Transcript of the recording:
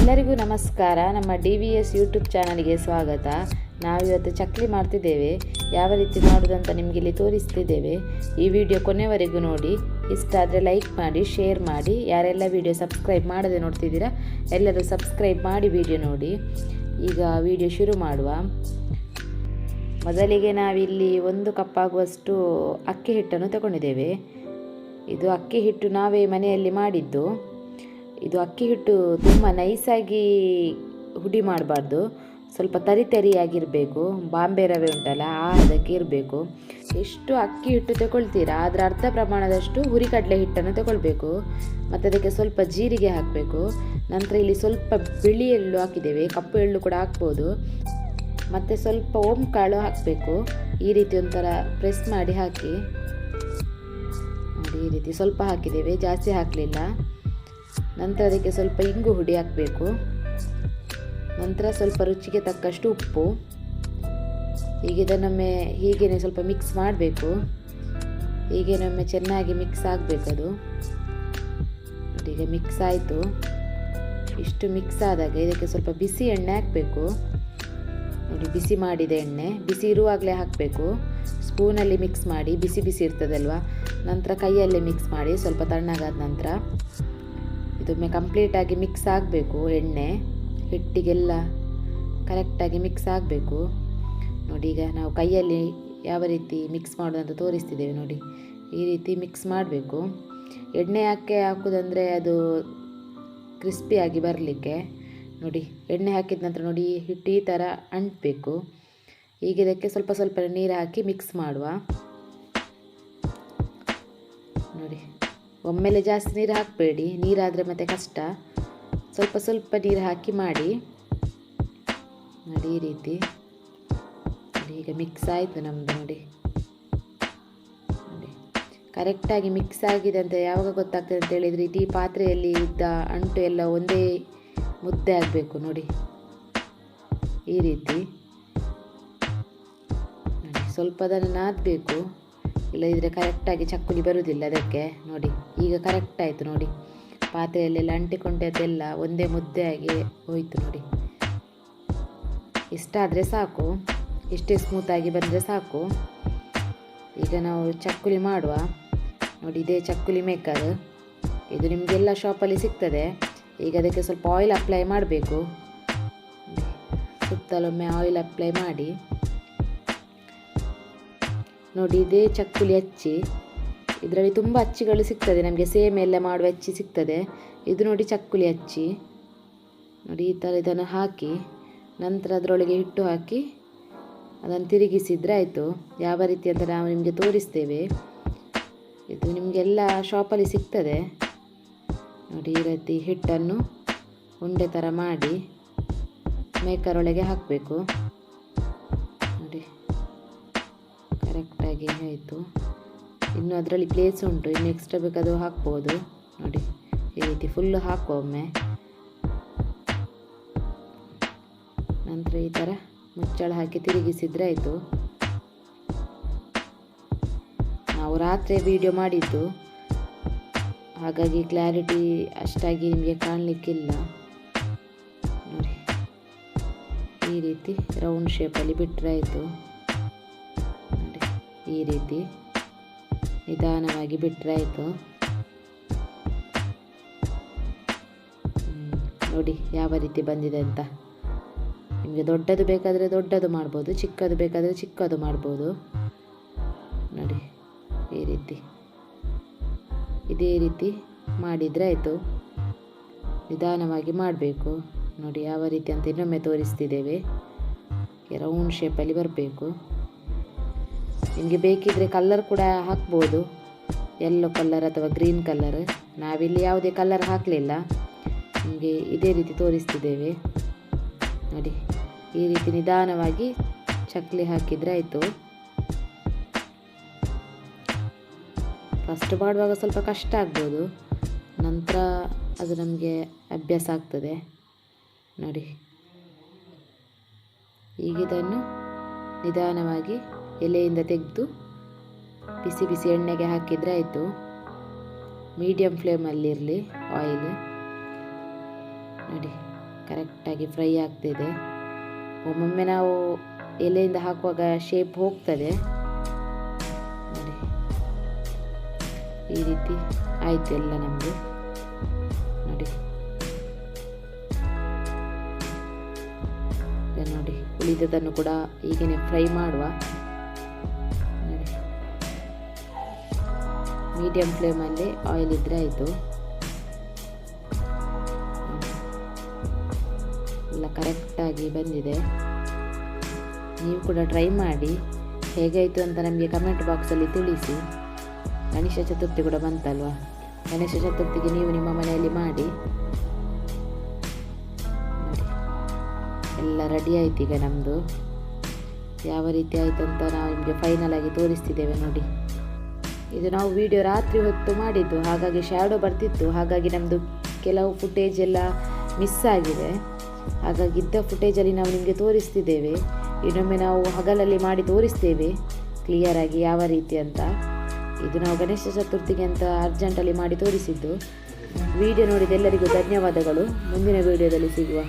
ಎಲ್ಲರಿಗೂ ನಮಸ್ಕಾರ. ನಮ್ಮ ಡಿ ವಿ ಎಸ್ ಯೂಟ್ಯೂಬ್ ಚಾನಲ್ಗೆ ಸ್ವಾಗತ. ನಾವಿವತ್ತು ಚಕ್ಲಿ ಮಾಡ್ತಿದ್ದೇವೆ. ಯಾವ ರೀತಿ ಮಾಡೋದಂತ ನಿಮಗೆ ಇಲ್ಲಿ ತೋರಿಸ್ತಿದ್ದೇವೆ. ಈ ವಿಡಿಯೋ ಕೊನೆವರೆಗೂ ನೋಡಿ. ಇಷ್ಟ ಆದರೆ ಲೈಕ್ ಮಾಡಿ, ಶೇರ್ ಮಾಡಿ. ಯಾರೆಲ್ಲ ವಿಡಿಯೋ ಸಬ್ಸ್ಕ್ರೈಬ್ ಮಾಡದೆ ನೋಡ್ತಿದ್ದೀರಾ, ಎಲ್ಲರೂ ಸಬ್ಸ್ಕ್ರೈಬ್ ಮಾಡಿ ವಿಡಿಯೋ ನೋಡಿ. ಈಗ ವಿಡಿಯೋ ಶುರು ಮಾಡುವ. ಮೊದಲಿಗೆ ನಾವಿಲ್ಲಿ ಒಂದು ಕಪ್ ಆಗುವಷ್ಟು ಅಕ್ಕಿ ಹಿಟ್ಟನ್ನು ತಗೊಂಡಿದ್ದೇವೆ. ಇದು ಅಕ್ಕಿ ಹಿಟ್ಟು ನಾವೇ ಮನೆಯಲ್ಲಿ ಮಾಡಿದ್ದು. ಇದು ಅಕ್ಕಿ ಹಿಟ್ಟು ತುಂಬ ನೈಸಾಗಿ ಹುಡಿ ಮಾಡಬಾರ್ದು. ಸ್ವಲ್ಪ ತರಿ ತರಿಯಾಗಿರಬೇಕು. ಬಾಂಬೆ ರವೆ ಉಂಟಲ್ಲ, ಆ ಅದಕ್ಕೆ ಇರಬೇಕು. ಎಷ್ಟು ಅಕ್ಕಿ ಹಿಟ್ಟು ತಗೊಳ್ತೀರಾ? ಅದರ ಅರ್ಧ ಪ್ರಮಾಣದಷ್ಟು ಹುರಿಕಡಲೆ ಹಿಟ್ಟನ್ನು ತಗೊಳ್ಬೇಕು. ಮತ್ತು ಅದಕ್ಕೆ ಸ್ವಲ್ಪ ಜೀರಿಗೆ ಹಾಕಬೇಕು. ನಂತರ ಇಲ್ಲಿ ಸ್ವಲ್ಪ ಬಿಳಿ ಎಳ್ಳು ಹಾಕಿದ್ದೇವೆ. ಕಪ್ಪು ಎಳ್ಳು ಕೂಡ ಹಾಕ್ಬೋದು. ಮತ್ತು ಸ್ವಲ್ಪ ಓಂ ಕಾಳು ಹಾಕಬೇಕು. ಈ ರೀತಿ ಒಂಥರ ಪ್ರೆಸ್ ಮಾಡಿ ಹಾಕಿ. ಈ ರೀತಿ ಸ್ವಲ್ಪ ಹಾಕಿದ್ದೇವೆ. ಜಾಸ್ತಿ ಹಾಕಲಿಲ್ಲ. ನಂತರ ಅದಕ್ಕೆ ಸ್ವಲ್ಪ ಇಂಗು ಹುಡಿ ಹಾಕಬೇಕು. ನಂತರ ಸ್ವಲ್ಪ ರುಚಿಗೆ ತಕ್ಕಷ್ಟು ಉಪ್ಪು. ಹೀಗೆ ಇದನ್ನೊಮ್ಮೆ ಹೀಗೇನೆ ಸ್ವಲ್ಪ ಮಿಕ್ಸ್ ಮಾಡಬೇಕು. ಹೀಗೇನೊಮ್ಮೆ ಚೆನ್ನಾಗಿ ಮಿಕ್ಸ್ ಆಗಬೇಕದು ಈಗ ಮಿಕ್ಸ್ ಆಯಿತು. ಇಷ್ಟು ಮಿಕ್ಸ್ ಆದಾಗ ಇದಕ್ಕೆ ಸ್ವಲ್ಪ ಬಿಸಿ ಎಣ್ಣೆ ಹಾಕಬೇಕು. ನೋಡಿ, ಬಿಸಿ ಮಾಡಿದ ಎಣ್ಣೆ. ಬಿಸಿ ಇರುವಾಗಲೇ ಹಾಕಬೇಕು. ಸ್ಪೂನಲ್ಲಿ ಮಿಕ್ಸ್ ಮಾಡಿ, ಬಿಸಿ ಬಿಸಿ ಇರ್ತದಲ್ವ? ನಂತರ ಕೈಯಲ್ಲೇ ಮಿಕ್ಸ್ ಮಾಡಿ, ಸ್ವಲ್ಪ ತಣ್ಣಗಾದ ನಂತರ. ಇದೊಮ್ಮೆ ಕಂಪ್ಲೀಟಾಗಿ ಮಿಕ್ಸ್ ಆಗಬೇಕು ಎಣ್ಣೆ, ಹಿಟ್ಟಿಗೆಲ್ಲ ಕರೆಕ್ಟಾಗಿ ಮಿಕ್ಸ್ ಆಗಬೇಕು. ನೋಡಿ, ಈಗ ನಾವು ಕೈಯಲ್ಲಿ ಯಾವ ರೀತಿ ಮಿಕ್ಸ್ ಮಾಡೋದಂತ ತೋರಿಸ್ತಿದ್ದೇವೆ ನೋಡಿ. ಈ ರೀತಿ ಮಿಕ್ಸ್ ಮಾಡಬೇಕು. ಎಣ್ಣೆ ಯಾಕೆ ಹಾಕೋದಂದರೆ ಅದು ಕ್ರಿಸ್ಪಿಯಾಗಿ ಬರಲಿಕ್ಕೆ ನೋಡಿ, ಎಣ್ಣೆ ಹಾಕಿದ ನಂತರ ನೋಡಿ, ಹಿಟ್ಟು ಈ ಥರ ಅಂಟಬೇಕು. ಈಗ ಇದಕ್ಕೆ ಸ್ವಲ್ಪ ಸ್ವಲ್ಪ ನೀರು ಹಾಕಿ ಮಿಕ್ಸ್ ಮಾಡುವ. ಒಮ್ಮೆಲೆ ಜಾಸ್ತಿ ನೀರು ಹಾಕಬೇಡಿ. ನೀರಾದರೆ ಮತ್ತೆ ಕಷ್ಟ. ಸ್ವಲ್ಪ ಸ್ವಲ್ಪ ನೀರು ಹಾಕಿ ಮಾಡಿ. ನೋಡಿ ಈ ರೀತಿ. ಈಗ ಮಿಕ್ಸ್ ಆಯಿತು ನಮ್ಮದು ನೋಡಿ. ನೋಡಿ. ಕರೆಕ್ಟಾಗಿ ಮಿಕ್ಸ್ ಆಗಿದೆ ಅಂತ ಯಾವಾಗ ಗೊತ್ತಾಗ್ತದೆ ಅಂತ ಹೇಳಿದರೆ, ಇಡೀ ಪಾತ್ರೆಯಲ್ಲಿ ಇದ್ದ ಅಂಟು ಎಲ್ಲ ಒಂದೇ ಮುದ್ದೆ ಆಗಬೇಕು ನೋಡಿ. ಈ ರೀತಿ. ಸ್ವಲ್ಪ ಅದನ್ನು ನಾದಬೇಕು. ಇಲ್ಲದಿದ್ದರೆ ಕರೆಕ್ಟಾಗಿ ಚಕ್ಕುಲಿ ಬರುವುದಿಲ್ಲ ಅದಕ್ಕೆ. ನೋಡಿ, ಈಗ ಕರೆಕ್ಟ್ ಆಯಿತು ನೋಡಿ. ಪಾತ್ರೆಯಲ್ಲೆಲ್ಲ ಅಂಟಿಕೊಂಡದ್ದೆಲ್ಲ ಒಂದೇ ಮುದ್ದೆ ಆಗಿ ಹೋಯಿತು ನೋಡಿ. ಇಷ್ಟಾದರೆ ಸಾಕು. ಇಷ್ಟೇ ಸ್ಮೂತಾಗಿ ಬಂದರೆ ಸಾಕು. ಈಗ ನಾವು ಚಕ್ಕುಲಿ ಮಾಡುವ. ನೋಡಿ, ಇದೇ ಚಕ್ಕುಲಿ ಮೇಕರ್ ಇದು ನಿಮಗೆಲ್ಲ ಶಾಪಲ್ಲಿ ಸಿಗ್ತದೆ. ಈಗ ಅದಕ್ಕೆ ಸ್ವಲ್ಪ ಆಯಿಲ್ ಅಪ್ಲೈ ಮಾಡಬೇಕು. ಸುತ್ತಲೊಮ್ಮೆ ಆಯಿಲ್ ಅಪ್ಲೈ ಮಾಡಿ. ನೋಡಿ, ಇದೇ ಚಕ್ಕುಲಿ ಅಚ್ಚಿ. ಇದರಲ್ಲಿ ತುಂಬ ಅಚ್ಚಿಗಳು ಸಿಗ್ತದೆ. ನಮಗೆ ಸೇಮ್ ಎಲ್ಲ ಮಾಡುವ ಅಚ್ಚಿ ಸಿಗ್ತದೆ. ಇದು ನೋಡಿ ಚಕ್ಕುಲಿ ಅಚ್ಚಿ. ನೋಡಿ, ಈ ಥರ ಇದನ್ನು ಹಾಕಿ, ನಂತರ ಅದರೊಳಗೆ ಹಿಟ್ಟು ಹಾಕಿ, ಅದನ್ನು ತಿರುಗಿಸಿದರೆ ಆಯಿತು. ಯಾವ ರೀತಿ ಅಂತ ನಾವು ನಿಮಗೆ ತೋರಿಸ್ತೇವೆ. ಇದು ನಿಮಗೆಲ್ಲ ಶಾಪಲ್ಲಿ ಸಿಗ್ತದೆ. ನೋಡಿ, ಈ ರೀತಿ ಹಿಟ್ಟನ್ನು ಉಂಡೆ ಥರ ಮಾಡಿ ಮೇಕರೊಳಗೆ ಹಾಕಬೇಕು. ಕರೆಕ್ಟಾಗಿ ಆಯಿತು. ಇನ್ನು ಅದರಲ್ಲಿ ಪ್ಲೇಸ್ ಉಂಟು. ಇನ್ನು ಎಕ್ಸ್ಟ್ರಾ ಬೇಕಾದರೂ ಹಾಕ್ಬೋದು. ನೋಡಿ, ಈ ರೀತಿ ಫುಲ್ಲು ಹಾಕುವ ಒಮ್ಮೆ. ನಂತರ ಈ ಥರ ಮುಚ್ಚಳ ಹಾಕಿ ತಿರುಗಿಸಿದರೆ ಆಯಿತು. ನಾವು ರಾತ್ರಿ ವಿಡಿಯೋ ಮಾಡಿದ್ದು. ಹಾಗಾಗಿ ಕ್ಲಾರಿಟಿ ಅಷ್ಟಾಗಿ ನಿಮಗೆ ಕಾಣಲಿಕ್ಕಿಲ್ಲ. ನೋಡಿ, ಈ ರೀತಿ ರೌಂಡ್ ಶೇಪಲ್ಲಿ ಬಿಟ್ಟರೆ ಆಯಿತು. ಈ ರೀತಿ ನಿಧಾನವಾಗಿ ಬಿಟ್ಟರೆ ಆಯಿತು. ನೋಡಿ ಯಾವ ರೀತಿ ಬಂದಿದೆ ಅಂತ. ನಿಮಗೆ ದೊಡ್ಡದು ಬೇಕಾದರೆ ದೊಡ್ಡದು ಮಾಡ್ಬೋದು, ಚಿಕ್ಕದು ಬೇಕಾದರೆ ಚಿಕ್ಕದು ಮಾಡ್ಬೋದು. ನೋಡಿ, ಈ ರೀತಿ. ಇದೇ ರೀತಿ ಮಾಡಿದರೆ ಆಯಿತು. ನಿಧಾನವಾಗಿ ಮಾಡಬೇಕು. ನೋಡಿ ಯಾವ ರೀತಿ ಅಂತ ಇನ್ನೊಮ್ಮೆ ತೋರಿಸ್ತಿದ್ದೇವೆ. ರೌಂಡ್ ಶೇಪಲ್ಲಿ ಬರಬೇಕು. ನಿಮಗೆ ಬೇಕಿದ್ದರೆ ಕಲ್ಲರ್ ಕೂಡ ಹಾಕ್ಬೋದು. ಯೆಲ್ಲೋ ಕಲ್ಲರ್ ಅಥವಾ ಗ್ರೀನ್ ಕಲ್ಲರ್ ನಾವಿಲ್ಲಿ ಯಾವುದೇ ಕಲ್ಲರ್ ಹಾಕಲಿಲ್ಲ. ನಿಮಗೆ ಇದೇ ರೀತಿ ತೋರಿಸ್ತಿದ್ದೇವೆ. ನೋಡಿ, ಈ ರೀತಿ ನಿಧಾನವಾಗಿ ಚಕ್ಲಿ ಹಾಕಿದರೆ ಆಯಿತು. ಫಸ್ಟ್ ಮಾಡುವಾಗ ಸ್ವಲ್ಪ ಕಷ್ಟ ಆಗ್ಬೋದು. ನಂತರ ಅದು ನಮಗೆ ಅಭ್ಯಾಸ ಆಗ್ತದೆ. ನೋಡಿ, ಈಗ ಇದನ್ನು ನಿಧಾನವಾಗಿ ಎಲೆಯಿಂದ ತೆಗೆದು ಬಿಸಿ ಬಿಸಿ ಎಣ್ಣೆಗೆ ಹಾಕಿದರೆ ಆಯಿತು. ಮೀಡಿಯಮ್ ಫ್ಲೇಮಲ್ಲಿರಲಿ ಆಯಿಲ್ ನೋಡಿ, ಕರೆಕ್ಟಾಗಿ ಫ್ರೈ ಆಗ್ತಿದೆ. ಒಮ್ಮೊಮ್ಮೆ ನಾವು ಎಲೆಯಿಂದ ಹಾಕುವಾಗ ಶೇಪ್ ಹೋಗ್ತದೆ. ನೋಡಿ, ಈ ರೀತಿ ಆಯಿತು ಎಲ್ಲ ನಮ್ಮದು ನೋಡಿ ನೋಡಿ ಉಳಿದದನ್ನು ಕೂಡ ಹೀಗೇನೆ ಫ್ರೈ ಮಾಡುವ. ಮೀಡಿಯಂ ಫ್ಲೇಮಲ್ಲಿ ಆಯಿಲ್ ಇದ್ದರೆ ಆಯಿತು. ಎಲ್ಲ ಕರೆಕ್ಟಾಗಿ ಬಂದಿದೆ. ನೀವು ಕೂಡ ಟ್ರೈ ಮಾಡಿ. ಹೇಗಾಯಿತು ಅಂತ ನಮಗೆ ಕಮೆಂಟ್ ಬಾಕ್ಸಲ್ಲಿ ತಿಳಿಸಿ. ಗಣೇಶ ಚತುರ್ಥಿ ಕೂಡ ಬಂತಲ್ವಾ? ಗಣೇಶ ಚತುರ್ಥಿಗೆ ನೀವು ನಿಮ್ಮ ಮನೆಯಲ್ಲಿ ಮಾಡಿ. ಎಲ್ಲ ರೆಡಿ ಆಯ್ತು ಈಗ ನಮ್ಮದು ಯಾವ ರೀತಿ ಆಯಿತು ಅಂತ ನಾವು ನಿಮಗೆ ಫೈನಲ್ ಆಗಿ ತೋರಿಸ್ತಿದ್ದೇವೆ ನೋಡಿ. ಇದು ನಾವು ವಿಡಿಯೋ ರಾತ್ರಿ ಹೊತ್ತು ಮಾಡಿದ್ದು. ಹಾಗಾಗಿ ಶ್ಯಾಡೋ ಬರ್ತಿತ್ತು. ಹಾಗಾಗಿ ನಮ್ಮದು ಕೆಲವು ಫುಟೇಜ್ ಎಲ್ಲ ಮಿಸ್ ಆಗಿದೆ. ಹಾಗಾಗಿ ಇದ್ದ ಫುಟೇಜಲ್ಲಿ ನಾವು ನಿಮಗೆ ತೋರಿಸ್ತಿದ್ದೇವೆ. ಇನ್ನೊಮ್ಮೆ ನಾವು ಹಗಲಲ್ಲಿ ಮಾಡಿ ತೋರಿಸ್ತೇವೆ. ಕ್ಲಿಯರಾಗಿ ಯಾವ ರೀತಿ ಅಂತ. ಇದು ನಾವು ಗಣೇಶ ಚತುರ್ಥಿಗೆ ಅಂತ ಅರ್ಜೆಂಟಲ್ಲಿ ಮಾಡಿ ತೋರಿಸಿದ್ದು. ವಿಡಿಯೋ ನೋಡಿದ ಎಲ್ಲರಿಗೂ ಧನ್ಯವಾದಗಳು. ಮುಂದಿನ ವಿಡಿಯೋದಲ್ಲಿ ಸಿಗುವ.